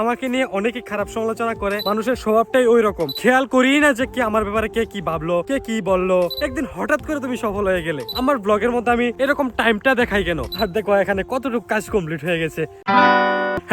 আমাকে নিয়ে অনেকে খারাপ সমালোচনা করে, মানুষের স্বভাবটাই ওই রকম খেয়াল করি না যে কে আমার ব্যাপারে কে কি ভাবলো, কে কি বলল। একদিন হঠাৎ করে তুমি সফল হয়ে গেলে। আমার ব্লগের মধ্যে আমি এরকম টাইমটা দেখাই কেন? আর দেখো, এখানে কতটুকু কাজ কমপ্লিট হয়ে গেছে।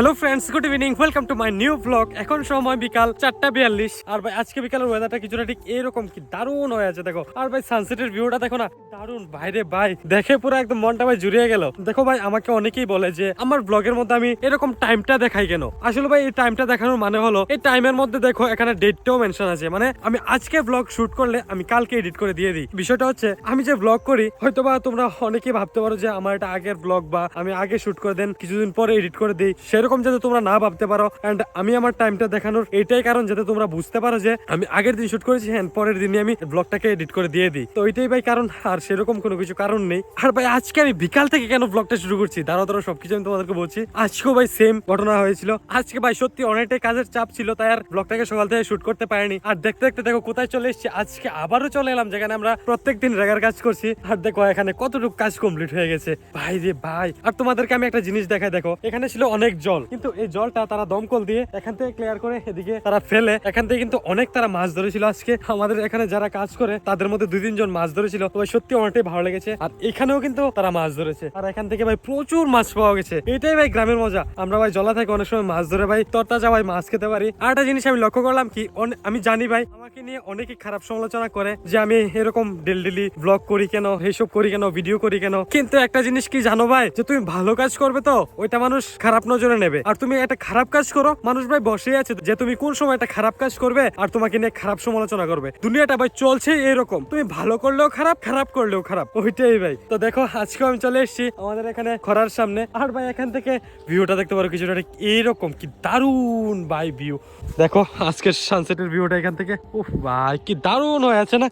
Hello friends good evening welcome to my new blog এখন সময় বিকাল চারটা বিয়াল্লিশ। আর ভাই, আজকে বিকালের ওয়েদারটা কিছুটা ঠিক এরকম কি দারুণ হয়ে আছে, দেখো। আর ভাই সানসেটের ভিউটা দেখো না, দারুণ। বাইরে ভাই, দেখে পুরো একদম মনটা ভাই জুড়িয়ে গেল। দেখো ভাই, আমাকে অনেকেই বলে যে, আমার ব্লগের মধ্যে আমি এরকম টাইমটা দেখাই কেন? আসলে ভাই, এই টাইমটা দেখানোর মানে হলো, এই টাইমের মধ্যে দেখো, এখানে ডেটটাও মেনশন আছে। মানে আমি আজকে ব্লগ শুট করলে আমি কালকে এডিট করে দিয়ে দিই। বিষয়টা হচ্ছে, আমি যে ব্লগ করি হয়তো বা তোমরা অনেকেই ভাবতে পারো যে, আমার এটা আগের ব্লগ বা আমি আগে শুট করে দেন, কিছুদিন পরে এডিট করে দিই। সেরকম যাতে তোমরা না ভাবতে পারো। এন্ড আমি আমার টাইমটা দেখানোর এটাই কারণ যাতে তোমরা বুঝতে পারো যে আমি আগের দিন শুট করেছি হ্যাঁ পরের দিনই আমি ব্লগটাকে এডিট করে দিয়ে দিই। তো ওইটাই ভাই কারণ, আর সেরকম কোনো কিছু কারণ নেই। আর ভাই, আজকে আমি বিকাল থেকে কেন ব্লগটা শুরু করছি? দাঁড়াও দাঁড়াও, সবকিছু আমি তোমাদেরকে বলছি। আজকেও ভাই সেম ঘটনা হয়েছিল। আজকে ভাই সত্যি অনেকটাই কাজের চাপ ছিল, তাই আর ব্লগটাকে সকাল থেকে শুট করতে পারিনি। আর দেখতে দেখতে দেখো, কোথায় চলে এসেছি? আজকে আবারও চলে এলাম, যেখানে আমরা প্রত্যেক দিন রেগার কাজ করছি। আর দেখো, এখানে কতটুকু কাজ কমপ্লিট হয়ে গেছে। ভাই রে ভাই, আর তোমাদেরকে আমি একটা জিনিস দেখাই, দেখো। এখানে ছিল অনেক জল কিন্তু এই জলটা তারা দমকল দিয়ে এখান থেকে ক্লিয়ার করে এদিকে তারা ফেলে। এখান থেকে কিন্তু অনেক তারা মাছ ধরেছিল আজকে। আমাদের এখানে যারা কাজ করে, তাদের মধ্যে দুই তিনজন মাছ ধরেছিল। তো সত্যি অনেকটাই ভালো লেগেছে। আর এখানেও কিন্তু তারা মাছ ধরেছে। আর এখান থেকে ভাই প্রচুর মাছ পাওয়া গেছে। এটাই ভাই গ্রামের মজা। আমরা ভাই জলা থেকে অনেক সময় মাছ ধরে ভাই তরতাজা ভাই মাছ খেতে পারি। আর একটা জিনিস আমি লক্ষ্য করলাম কি আমি জানি ভাই, আমাকে নিয়ে অনেকে খারাপ সমালোচনা করে যে আমি এরকম ডেল ডেলি ব্লগ করি কেন, এইসব করি কেন ভিডিও করি কেন? কিন্তু একটা জিনিস কি জানো ভাই, যে তুমি ভালো কাজ করবে তো, ওইটা মানুষ খারাপ নজরে নেবে। আর তুমি একটা খারাপ কাজ করো, মানুষ ভাই বসে আছে যে তুমি কোন সময় একটা খারাপ কাজ করবে আর তোমাকে নিয়ে খারাপ সমালোচনা করবে। দুনিয়াটা ভাই চলছে এরকম। তুমি ভালো করলেও খারাপ খারাপ করলেও খারাপ। ওইটাই ভাই। তো দেখো আজকে আমি চলে এসেছি আমাদের এখানে খরার সামনে। আর ভাই এখান থেকে ভিউটা দেখতে পারো কিছুটা ঠিক এইরকম কি দারুণ ভাই ভিউ। দেখো, আজকের সানসেটের ভিউটা এখান থেকে। উফ ভাই, কি দারুণ হয়ে আছে না?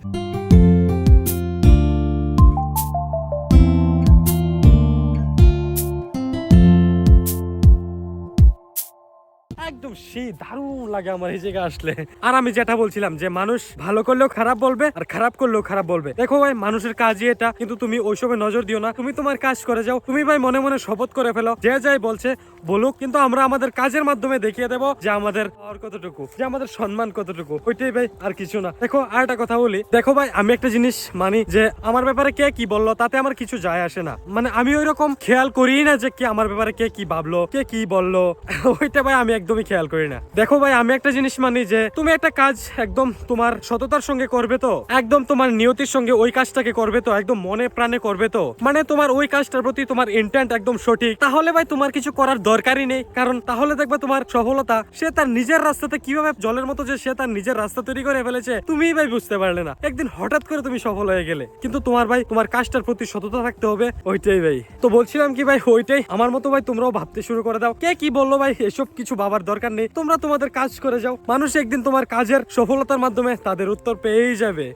একদম সেই দারুণ লাগে আমার এই জায়গায় আসলে। আর আমি যেটা বলছিলাম যে মানুষ ভালো করলেও খারাপ বলবে আর খারাপ করলেও খারাপ বলবে। দেখো ভাই, মানুষের কাজই এটা, কিন্তু তুমি ওইসবে নজর দিও না। তুমি তোমার কাজ করে যাও। তুমি ভাই মনে মনে শপথ করে ফেলো। যে যাই বলছে বলুক, কিন্তু আমরা আমাদের কাজের মাধ্যমে দেখিয়ে দেবো যে আমাদের পাওয়ার কতটুকু? যে আমাদের সম্মান কতটুকু? ওইটাই ভাই, আর কিছু না। দেখো, আর একটা কথা বলি। দেখো ভাই, আমি একটা জিনিস মানি যে, আমার ব্যাপারে কে কি বলল, তাতে আমার কিছু যায় আসে না। মানে আমি ওই রকম খেয়াল করি না যে, কি আমার ব্যাপারে কে কি ভাবলো, কে কি বলল। ওইটা ভাই, আমি একদমই খেয়াল করি না। দেখো ভাই, আমি একটা জিনিস মানি যে, তুমি একটা কাজ একদম তোমার সততার সঙ্গে করবে তো? একদম তোমার নিয়তির সঙ্গে ওই কাজটাকে করবে তো? একদম মনে প্রাণে করবে তো? মানে তোমার ওই কাজটার প্রতি তোমার ইন্টেন্ট একদম সঠিক। তাহলে ভাই, তোমার কিছু করার দরকারই নেই। কারণ তাহলে দেখবে তোমার সফলতা, সে তার নিজের রাস্তাতে কীভাবে জলের মতো যে সে তার নিজের রাস্তা তৈরি করে ফেলেছে, তুমিই ভাই বুঝতে পারলে না। একদিন হঠাৎ করে তুমি সফল হয়ে গেলে। কিন্তু তোমার ভাই, তোমার কাজটার প্রতি সততা থাকতে হবে, ওইটাই ভাই। তো বলছিলাম কি ভাই, ওইটাই। আমার মতো ভাই, তোমরাও ভাবতে শুরু করে দাও। কে কি বলল ভাই? এসব কিছু ভাবার দরকার নেই। তোমরা তোমাদের কাজ করে যাও। মানুষ একদিন তোমার কাজের সফলতার মাধ্যমে তাদের উত্তর পেয়েই যাবে।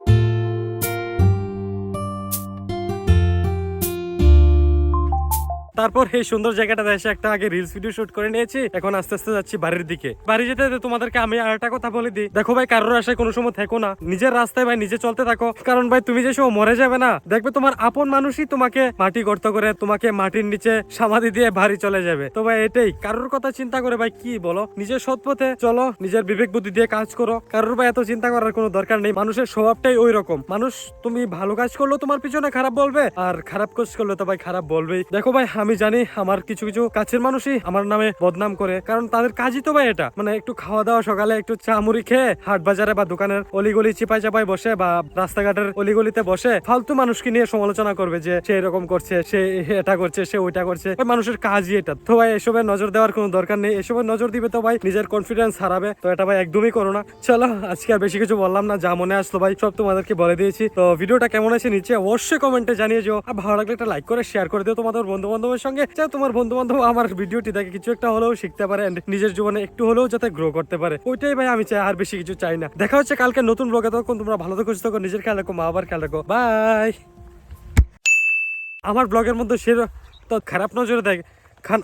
তারপর এই সুন্দর জায়গাটা এসে একটা আগে রিলস ভিডিও শুট করে নিয়েছি। এখন আস্তে আস্তে যাচ্ছি বাড়ির দিকে। বাড়ি যেতে যেতে তোমাদেরকে আমি আর একটা কথা বলে দিই। দেখো ভাই, কারোর আশায় কোনো সময় থেকো না। নিজের রাস্তায় ভাই, নিজে চলতে থাকো। কারণ ভাই, তুমি যে সময় মরে যাবে না, দেখবে তোমার আপন মানুষই তোমাকে মাটি গর্ত করে, তোমাকে মাটির নিচে সমাধি দিয়ে বাড়ি চলে যাবে। তো ভাই, এটাই। কারোর কথা চিন্তা করে ভাই, কি বলো? নিজের সৎ পথে চলো, নিজের বিবেক বুদ্ধি দিয়ে কাজ করো। কারোর ভাই, এত চিন্তা করার কোনো দরকার নেই। মানুষের স্বভাবটাই ওই রকম মানুষ, তুমি ভালো কাজ করলেও তোমার পিছনে খারাপ বলবে, আর খারাপ কাজ করলে তো ভাই, খারাপ বলবেই। দেখো ভাই আমি জানি আমার কিছু কিছু কাছের মানুষই আমার নামে বদনাম করে, কারণ তাদের কাজই তো ভাই এটা। মানে একটু খাওয়া দাওয়া সকালে একটু চা মুড়ি খেয়ে হাট বাজারে বা দোকানের অলিগলি চিপাই চাপাই বসে বা রাস্তাঘাটের অলিগলিতে বসে ফালতু মানুষকে নিয়ে সমালোচনা করবে যে সে এরকম করছে, সে এটা করছে, সে ওইটা করছে। মানুষের কাজই এটা। তো ভাই, এসবের নজর দেওয়ার কোনো দরকার নেই। এসবের নজর দিবে তো ভাই, নিজের কনফিডেন্স হারাবে। তো এটা ভাই একদমই করো না। চলো, আজকে আর বেশি কিছু বললাম না, যা মনে আসলো ভাই, সব তোমাদেরকে বলে দিয়েছি। তো ভিডিওটা কেমন আছে নিচে অবশ্যই কমেন্টে জানিয়ে যাও আর ভালো লাগলে একটা লাইক করে শেয়ার করে দিও তোমাদের বন্ধু বান্ধবের সঙ্গে তোমার বন্ধু বান্ধব আমার ভিডিওটি দেখে কিছু একটা হলেও শিখতে পারে নিজের জীবনে একটু হলেও যাতে গ্রো করতে পারে। ওইটাই ভাই আমি চাই, আর বেশি কিছু চাই না। দেখা হচ্ছে কালকে নতুন ব্লগে তখন তোমরা ভালো থেকো থাকো, নিজের খেয়াল রাখো, মা আবার খেয়াল রাখো। বাই আমার ব্লগের মধ্যে সে তো খারাপ নজরে দেখ, খান